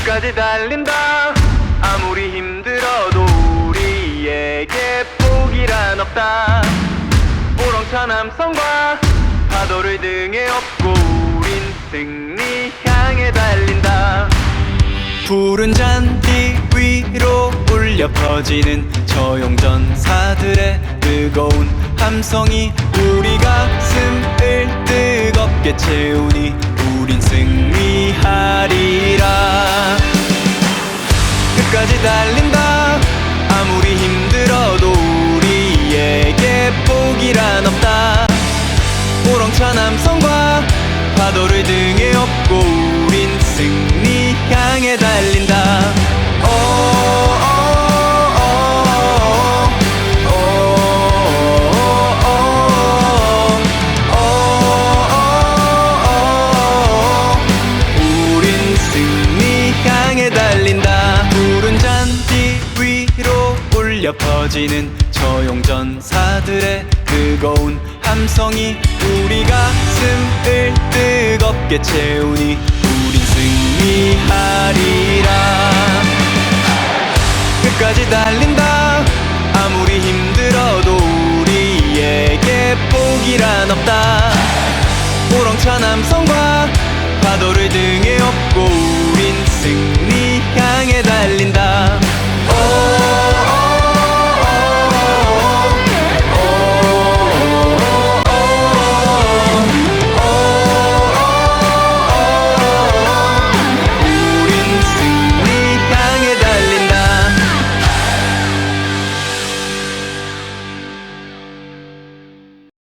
끝까지 달린다. 아무리 힘들어도 우리에게 포기란 없다. 우렁찬 함성과 파도를 등에 업고 우린 승리 향해 달린다. 푸른 잔디 위로 울려 퍼지는 저용전사들의 뜨거운 함성이 달린다. 아무리 힘들어도 우리에게 포기란 없다. 우렁찬 함성과 파도를 등에 업고 우린 승리 향해 달린다 울려 퍼지는 저용전사들의 뜨거운 함성이 우리 가슴을 뜨겁게 채우니 우린 승리하리라. 끝까지 달린다. 아무리 힘들어도 우리에게 포기란 없다. 우렁찬 함성과 파도를 등에 업고 우린 승리